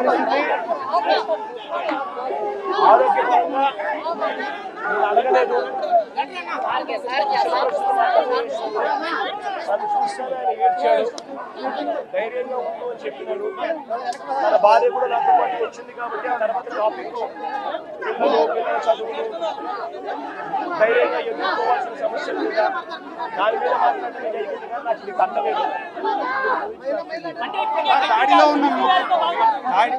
పరిస్థితి ఆరోగ్యపరంగా అడగలేదు తను చూస్తాను ఆయన ఏడ్చాడు ధైర్యంగా ఉండు అని చెప్పినాడు తన భార్య కూడా నాతో పాటు వచ్చింది కాబట్టి ఆ తర్వాత టాపిక్ పిల్లలు పిల్లల చదువులు ధైర్యంగా ఎదుర్కోవాల్సిన సమస్యలు కూడా దాని మీద మాట్లాడటం జరిగింది కానీ నాకు ఇది కట్టలేదు దాడిలో ఉన్న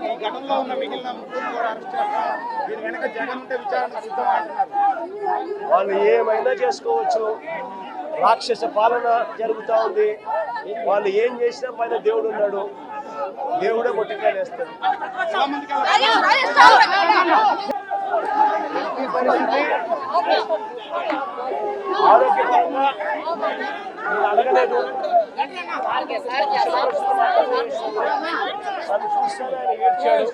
ఈ ఘటనలో ఉన్న మిగిలిన ముగ్గురు కూడా అరెస్ట్ చేస్తారు? దీని వెనక జగన్ ఉంటే విచారణ సిద్ధం అంటున్నారు. వాళ్ళు ఏమైనా చేసుకోవచ్చు. రాక్షస పాలన జరుగుతూ ఉంది. వాళ్ళు ఏం చేసినా పైన దేవుడు ఉన్నాడు. దేవుడే మొట్టికాయలు వేస్తాడు. ఆరోగ్యపరంగా నేను అడగలేదు తను చూస్తాను ఆయన ఏడ్చాడు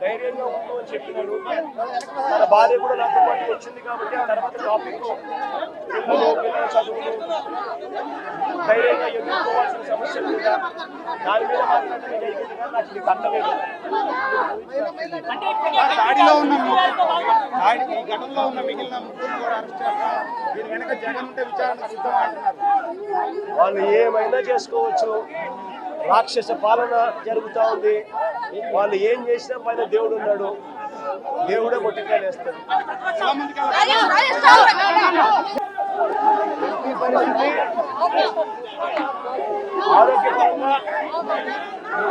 ధైర్యంగా అని చెప్పినాడు తన భార్య కూడా నాతో పాటు వచ్చింది కాబట్టి ఆ తర్వాత టాపిక్ ధైర్యంగా ఎదుర్కోవాల్సిన సమస్యలు కూడా దాని మీద నాకు ఇది కట్టలేదు దాడిలో ఉన్న దాడి ఈ ఘటనలో ఉన్న మిగిలిన ముగ్గురు కూడా అరెస్ట్ చేస్తారు దీని వెనక జగన్ ఉంటే విచారణ సిద్ధం అంటున్నారు వాళ్ళు ఏమైనా చేసుకోవచ్చు. రాక్షస పాలన జరుగుతూ ఉంది. వాళ్ళు ఏం చేసినా పైన దేవుడు ఉన్నాడు. దేవుడే మొట్టికాయలు వేస్తాడు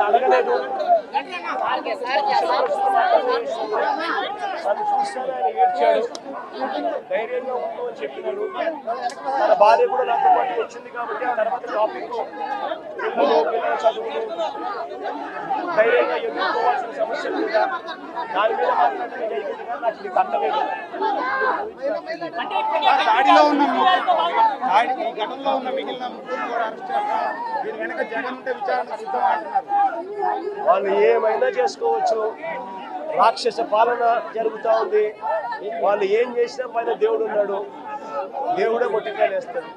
అడగలేదు తను చూస్తాను ఆయన ఏడ్చాడు ధైర్యంగా ఉండు అని చెప్పినాడు తన భార్య కూడా నాతో పాటు వచ్చింది కాబట్టి ఆ తర్వాత టాపిక్ పిల్లలు పిల్లల చదువులు ధైర్యంగా ఎదుర్కోవాల్సిన సమస్యలు కూడా దాని మీద మాట్లాడటం జరిగింది కానీ నాకు ఇది కట్టలేదు దాడిలో ఉన్న దాడి ఈ ఘటనలో ఉన్న మిగిలిన ముగ్గురు కూడా అరెస్ట్ చేస్తారు? దీని వెనక జగన్ ఉంటే విచారణ సిద్ధం అంటున్నారు. వాళ్ళు ఏమైనా చేసుకోవచ్చు. రాక్షస పాలన జరుగుతూ ఉంది. వాళ్ళు ఏం చేసినా పైన దేవుడు ఉన్నాడు. దేవుడే కొట్టికాయలు వేస్తాడు.